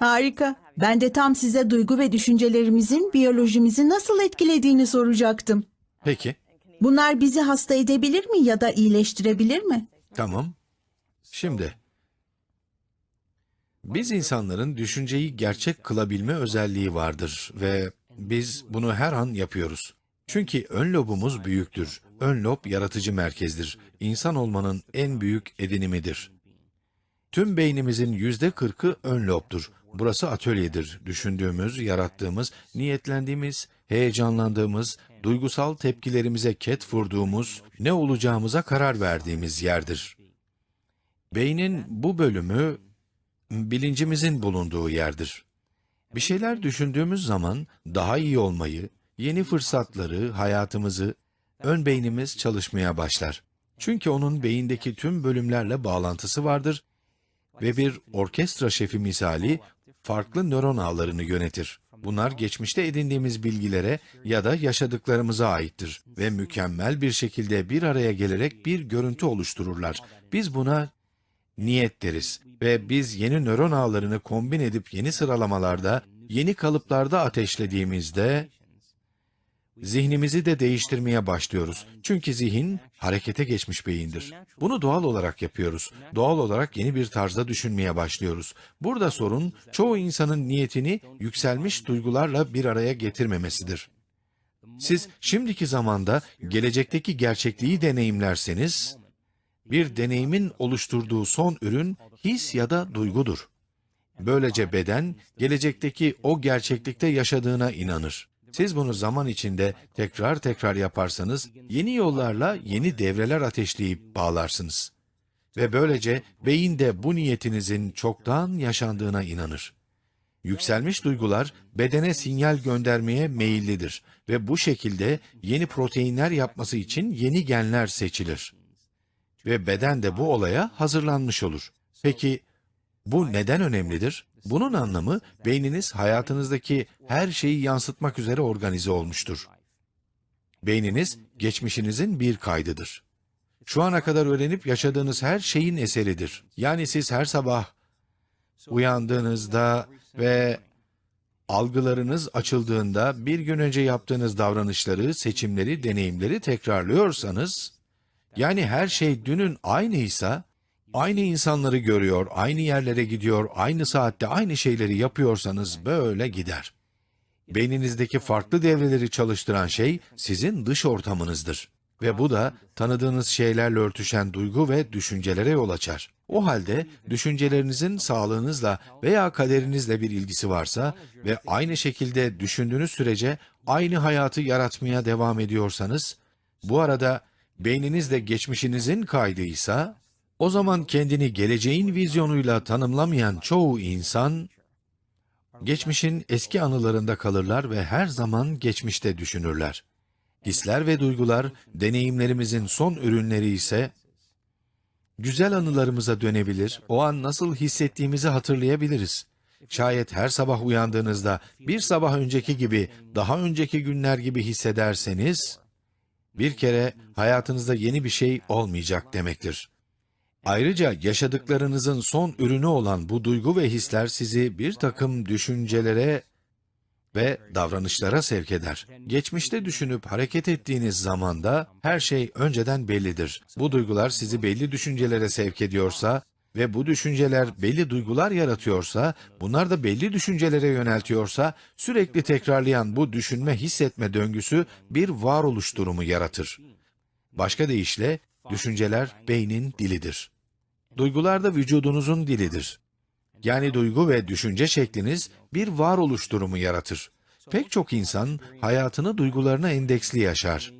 Harika. Ben de tam size duygu ve düşüncelerimizin biyolojimizi nasıl etkilediğini soracaktım. Peki, Bunlar bizi hasta edebilir mi ya da iyileştirebilir mi? tamam. Şimdi, biz insanların düşünceyi gerçek kılabilme özelliği vardır ve biz bunu her an yapıyoruz. Çünkü ön lobumuz büyüktür. Ön lob yaratıcı merkezdir. İnsan olmanın en büyük edinimidir. Tüm beynimizin yüzde kırkı ön lobdur. Burası atölyedir. Düşündüğümüz, yarattığımız, niyetlendiğimiz, heyecanlandığımız, duygusal tepkilerimize ket vurduğumuz, ne olacağımıza karar verdiğimiz yerdir. Beynin bu bölümü bilincimizin bulunduğu yerdir. Bir şeyler düşündüğümüz zaman daha iyi olmayı, yeni fırsatları, hayatımızı ön beynimiz çalışmaya başlar. Çünkü onun beyindeki tüm bölümlerle bağlantısı vardır ve bir orkestra şefi misali farklı nöron ağlarını yönetir. Bunlar geçmişte edindiğimiz bilgilere ya da yaşadıklarımıza aittir ve mükemmel bir şekilde bir araya gelerek bir görüntü oluştururlar. Biz buna niyet deriz ve biz yeni nöron ağlarını kombin edip yeni sıralamalarda, yeni kalıplarda ateşlediğimizde zihnimizi de değiştirmeye başlıyoruz. Çünkü zihin harekete geçmiş beyindir. Bunu doğal olarak yapıyoruz. Doğal olarak yeni bir tarzda düşünmeye başlıyoruz. Burada sorun çoğu insanın niyetini yükselmiş duygularla bir araya getirmemesidir. Siz şimdiki zamanda gelecekteki gerçekliği deneyimlerseniz, bir deneyimin oluşturduğu son ürün his ya da duygudur. Böylece beden gelecekteki o gerçeklikte yaşadığına inanır. Siz bunu zaman içinde tekrar tekrar yaparsanız yeni yollarla yeni devreler ateşleyip bağlarsınız. Ve böylece beyin de bu niyetinizin çoktan yaşandığına inanır. Yükselmiş duygular bedene sinyal göndermeye meyillidir ve bu şekilde yeni proteinler yapması için yeni genler seçilir. Ve beden de bu olaya hazırlanmış olur. Peki bu neden önemlidir? Bunun anlamı beyniniz hayatınızdaki her şeyi yansıtmak üzere organize olmuştur. Beyniniz geçmişinizin bir kaydıdır. Şu ana kadar öğrenip yaşadığınız her şeyin eseridir. Yani siz her sabah uyandığınızda ve algılarınız açıldığında bir gün önce yaptığınız davranışları, seçimleri, deneyimleri tekrarlıyorsanız, yani her şey dünün aynıysa, aynı insanları görüyor, aynı yerlere gidiyor, aynı saatte aynı şeyleri yapıyorsanız böyle gider. Beyninizdeki farklı devreleri çalıştıran şey sizin dış ortamınızdır. Ve bu da tanıdığınız şeylerle örtüşen duygu ve düşüncelere yol açar. O halde düşüncelerinizin sağlığınızla veya kaderinizle bir ilgisi varsa ve aynı şekilde düşündüğünüz sürece aynı hayatı yaratmaya devam ediyorsanız, bu arada beyniniz de geçmişinizin kaydıysa, o zaman kendini geleceğin vizyonuyla tanımlamayan çoğu insan, geçmişin eski anılarında kalırlar ve her zaman geçmişte düşünürler. Hisler ve duygular, deneyimlerimizin son ürünleri ise, güzel anılarımıza dönebilir, o an nasıl hissettiğimizi hatırlayabiliriz. Şayet her sabah uyandığınızda bir sabah önceki gibi, daha önceki günler gibi hissederseniz, bir kere hayatınızda yeni bir şey olmayacak demektir. Ayrıca yaşadıklarınızın son ürünü olan bu duygu ve hisler sizi bir takım düşüncelere ve davranışlara sevk eder. Geçmişte düşünüp hareket ettiğiniz zamanda her şey önceden bellidir. Bu duygular sizi belli düşüncelere sevk ediyorsa ve bu düşünceler belli duygular yaratıyorsa, bunlar da belli düşüncelere yöneltiyorsa, sürekli tekrarlayan bu düşünme hissetme döngüsü bir varoluş durumu yaratır. Başka deyişle, düşünceler beynin dilidir. Duygular da vücudunuzun dilidir. Yani duygu ve düşünce şekliniz bir varoluş durumu yaratır. Pek çok insan hayatını duygularına endeksli yaşar.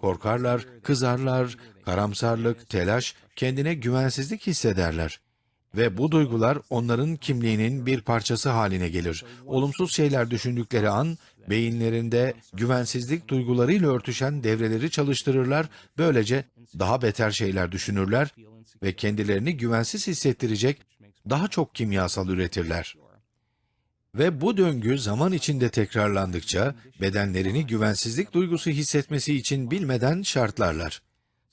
Korkarlar, kızarlar, karamsarlık, telaş, kendine güvensizlik hissederler. Ve bu duygular onların kimliğinin bir parçası haline gelir. Olumsuz şeyler düşündükleri an, beyinlerinde güvensizlik duygularıyla örtüşen devreleri çalıştırırlar, böylece daha beter şeyler düşünürler ve kendilerini güvensiz hissettirecek daha çok kimyasal üretirler. Ve bu döngü zaman içinde tekrarlandıkça bedenlerini güvensizlik duygusu hissetmesi için bilmeden şartlarlar.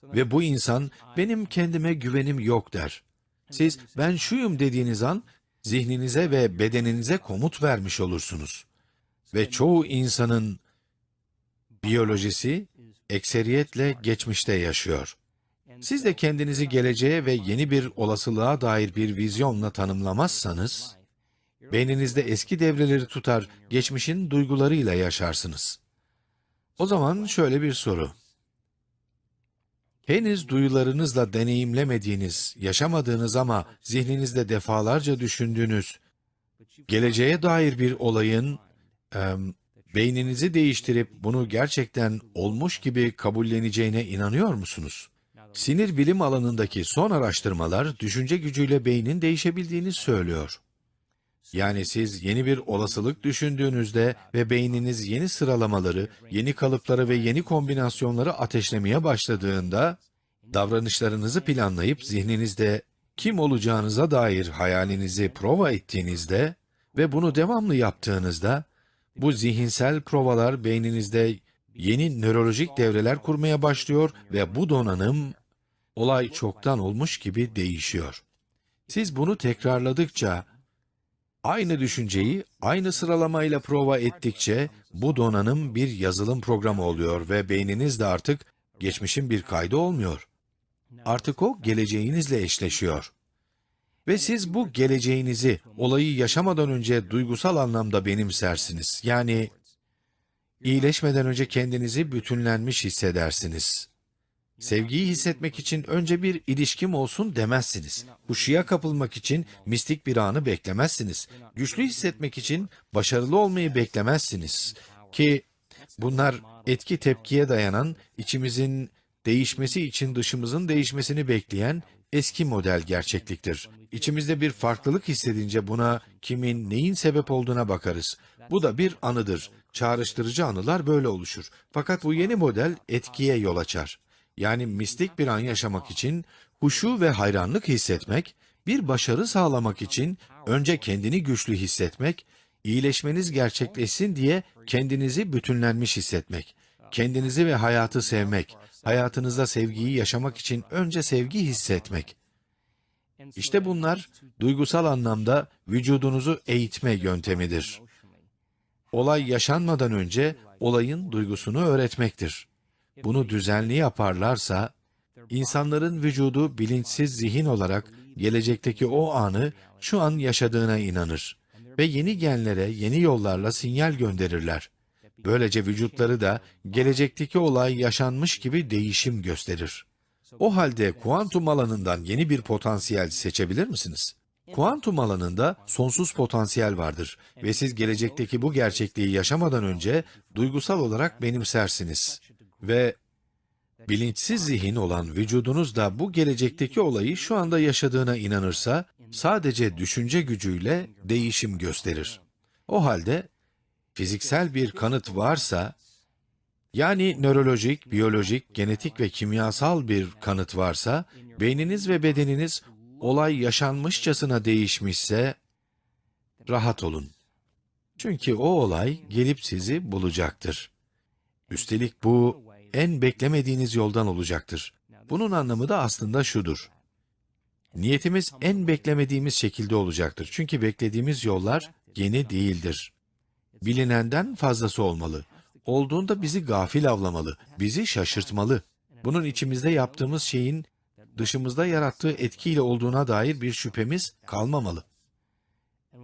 Ve bu insan benim kendime güvenim yok der. Siz ben şuyum dediğiniz an zihninize ve bedeninize komut vermiş olursunuz. Ve çoğu insanın biyolojisi ekseriyetle geçmişte yaşıyor. Siz de kendinizi geleceğe ve yeni bir olasılığa dair bir vizyonla tanımlamazsanız, beyninizde eski devreleri tutar, geçmişin duygularıyla yaşarsınız. O zaman şöyle bir soru. Henüz duyularınızla deneyimlemediğiniz, yaşamadığınız ama zihninizde defalarca düşündüğünüz, geleceğe dair bir olayın em, beyninizi değiştirip bunu gerçekten olmuş gibi kabulleneceğine inanıyor musunuz? Sinir bilim alanındaki son araştırmalar düşünce gücüyle beynin değişebildiğini söylüyor. Yani siz yeni bir olasılık düşündüğünüzde ve beyniniz yeni sıralamaları, yeni kalıpları ve yeni kombinasyonları ateşlemeye başladığında, davranışlarınızı planlayıp zihninizde kim olacağınıza dair hayalinizi prova ettiğinizde ve bunu devamlı yaptığınızda, bu zihinsel provalar beyninizde yeni nörolojik devreler kurmaya başlıyor ve bu donanım olay çoktan olmuş gibi değişiyor. Siz bunu tekrarladıkça, aynı düşünceyi aynı sıralamayla prova ettikçe bu donanım bir yazılım programı oluyor ve beyninizde artık geçmişin bir kaydı olmuyor. Artık o geleceğinizle eşleşiyor. Ve siz bu geleceğinizi olayı yaşamadan önce duygusal anlamda benimsersiniz. Yani iyileşmeden önce kendinizi bütünlenmiş hissedersiniz. Sevgiyi hissetmek için önce bir ilişkim olsun demezsiniz. Huşuya kapılmak için mistik bir anı beklemezsiniz. Güçlü hissetmek için başarılı olmayı beklemezsiniz. Ki bunlar etki tepkiye dayanan, içimizin değişmesi için dışımızın değişmesini bekleyen eski model gerçekliktir. İçimizde bir farklılık hissedince buna kimin, neyin sebep olduğuna bakarız. Bu da bir anıdır. Çağrıştırıcı anılar böyle oluşur. Fakat bu yeni model etkiye yol açar. Yani mistik bir an yaşamak için huşu ve hayranlık hissetmek, bir başarı sağlamak için önce kendini güçlü hissetmek, iyileşmeniz gerçekleşsin diye kendinizi bütünlenmiş hissetmek, kendinizi ve hayatı sevmek, hayatınızda sevgiyi yaşamak için önce sevgi hissetmek. İşte bunlar duygusal anlamda vücudunuzu eğitme yöntemidir. Olay yaşanmadan önce olayın duygusunu öğretmektir. Bunu düzenli yaparlarsa, insanların vücudu bilinçsiz zihin olarak gelecekteki o anı şu an yaşadığına inanır ve yeni genlere yeni yollarla sinyal gönderirler. Böylece vücutları da gelecekteki olay yaşanmış gibi değişim gösterir. O halde kuantum alanından yeni bir potansiyel seçebilir misiniz? Kuantum alanında sonsuz potansiyel vardır ve siz gelecekteki bu gerçekliği yaşamadan önce duygusal olarak benimsersiniz. Ve bilinçsiz zihin olan vücudunuz da bu gelecekteki olayı şu anda yaşadığına inanırsa sadece düşünce gücüyle değişim gösterir. O halde fiziksel bir kanıt varsa, yani nörolojik, biyolojik, genetik ve kimyasal bir kanıt varsa, beyniniz ve bedeniniz olay yaşanmışçasına değişmişse, rahat olun. Çünkü o olay gelip sizi bulacaktır. Üstelik bu en beklemediğiniz yoldan olacaktır. Bunun anlamı da aslında şudur. Niyetimiz en beklemediğimiz şekilde olacaktır. Çünkü beklediğimiz yollar yeni değildir. Bilinenden fazlası olmalı. Olduğunda bizi gafil avlamalı, bizi şaşırtmalı. Bunun içimizde yaptığımız şeyin dışımızda yarattığı etkiyle olduğuna dair bir şüphemiz kalmamalı.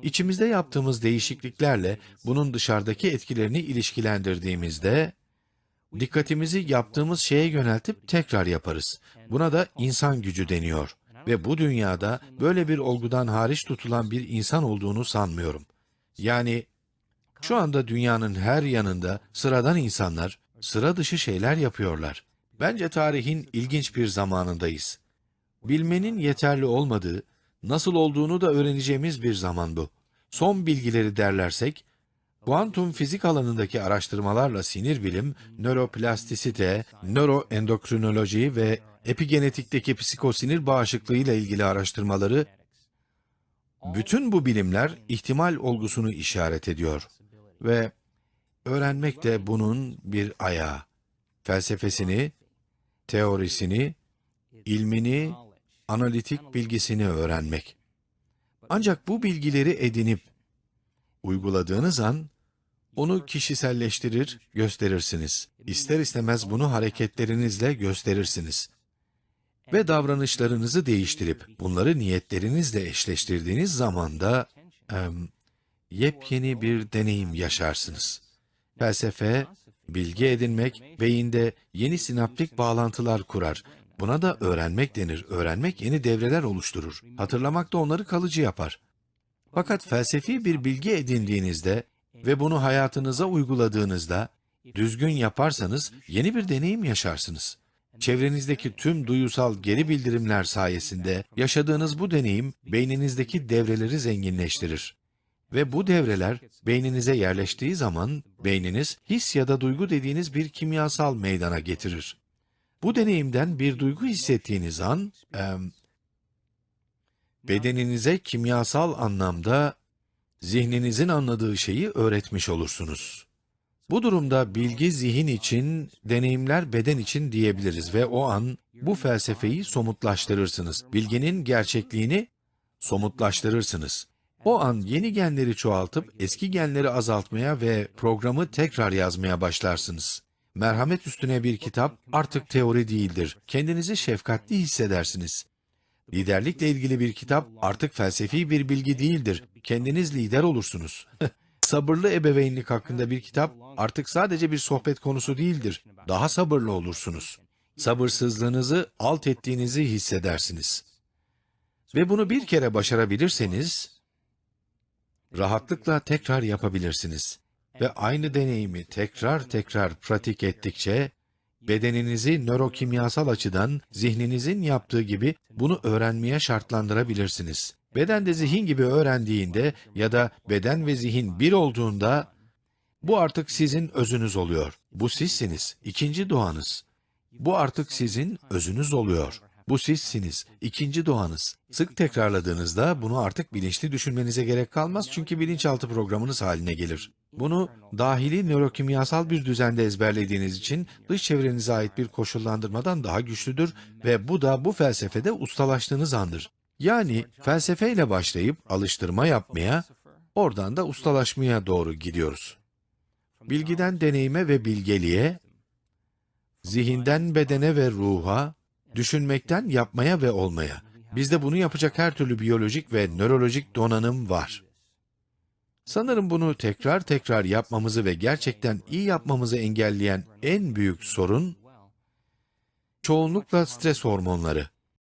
İçimizde yaptığımız değişikliklerle bunun dışarıdaki etkilerini ilişkilendirdiğimizde dikkatimizi yaptığımız şeye yöneltip tekrar yaparız. Buna da insan gücü deniyor. Ve bu dünyada böyle bir olgudan hariç tutulan bir insan olduğunu sanmıyorum. Yani şu anda dünyanın her yanında sıradan insanlar sıra dışı şeyler yapıyorlar. Bence tarihin ilginç bir zamanındayız. Bilmenin yeterli olmadığı, nasıl olduğunu da öğreneceğimiz bir zaman bu. Son bilgileri derlersek, kuantum fizik alanındaki araştırmalarla sinir bilim, nöroplastisite, nöroendokrinoloji ve epigenetikteki psikosinir bağışıklığı ile ilgili araştırmaları, bütün bu bilimler ihtimal olgusunu işaret ediyor ve öğrenmek de bunun bir ayağı. Felsefesini, teorisini, ilmini, analitik bilgisini öğrenmek. Ancak bu bilgileri edinip uyguladığınız an onu kişiselleştirir, gösterirsiniz. İster istemez bunu hareketlerinizle gösterirsiniz. Ve davranışlarınızı değiştirip bunları niyetlerinizle eşleştirdiğiniz zaman da em, yepyeni bir deneyim yaşarsınız. Felsefe, bilgi edinmek, beyinde yeni sinaptik bağlantılar kurar. Buna da öğrenmek denir. Öğrenmek yeni devreler oluşturur. Hatırlamak da onları kalıcı yapar. Fakat felsefi bir bilgi edindiğinizde ve bunu hayatınıza uyguladığınızda, düzgün yaparsanız yeni bir deneyim yaşarsınız. Çevrenizdeki tüm duyusal geri bildirimler sayesinde yaşadığınız bu deneyim beyninizdeki devreleri zenginleştirir. Ve bu devreler beyninize yerleştiği zaman beyniniz his ya da duygu dediğiniz bir kimyasal meydana getirir. Bu deneyimden bir duygu hissettiğiniz an, em, bedeninize kimyasal anlamda zihninizin anladığı şeyi öğretmiş olursunuz. Bu durumda bilgi zihin için, deneyimler beden için diyebiliriz ve o an bu felsefeyi somutlaştırırsınız. Bilginin gerçekliğini somutlaştırırsınız. O an yeni genleri çoğaltıp eski genleri azaltmaya ve programı tekrar yazmaya başlarsınız. Merhamet üstüne bir kitap artık teori değildir. Kendinizi şefkatli hissedersiniz. Liderlikle ilgili bir kitap artık felsefi bir bilgi değildir. Kendiniz lider olursunuz. Sabırlı ebeveynlik hakkında bir kitap artık sadece bir sohbet konusu değildir. Daha sabırlı olursunuz. Sabırsızlığınızı alt ettiğinizi hissedersiniz. Ve bunu bir kere başarabilirseniz, rahatlıkla tekrar yapabilirsiniz. Ve aynı deneyimi tekrar tekrar pratik ettikçe, bedeninizi nörokimyasal açıdan zihninizin yaptığı gibi bunu öğrenmeye şartlandırabilirsiniz. Beden de zihin gibi öğrendiğinde ya da beden ve zihin bir olduğunda bu artık sizin özünüz oluyor. Bu sizsiniz, ikinci doğanız. Bu artık sizin özünüz oluyor. Bu sizsiniz, ikinci doğanız. Sık tekrarladığınızda bunu artık bilinçli düşünmenize gerek kalmaz çünkü bilinçaltı programınız haline gelir. Bunu dahili nörokimyasal bir düzende ezberlediğiniz için dış çevrenize ait bir koşullandırmadan daha güçlüdür ve bu da bu felsefede ustalaştığınız andır. Yani felsefeyle başlayıp alıştırma yapmaya, oradan da ustalaşmaya doğru gidiyoruz. Bilgiden deneyime ve bilgeliğe, zihinden bedene ve ruha, düşünmekten yapmaya ve olmaya. Bizde bunu yapacak her türlü biyolojik ve nörolojik donanım var. Sanırım bunu tekrar tekrar yapmamızı ve gerçekten iyi yapmamızı engelleyen en büyük sorun, çoğunlukla stres hormonları.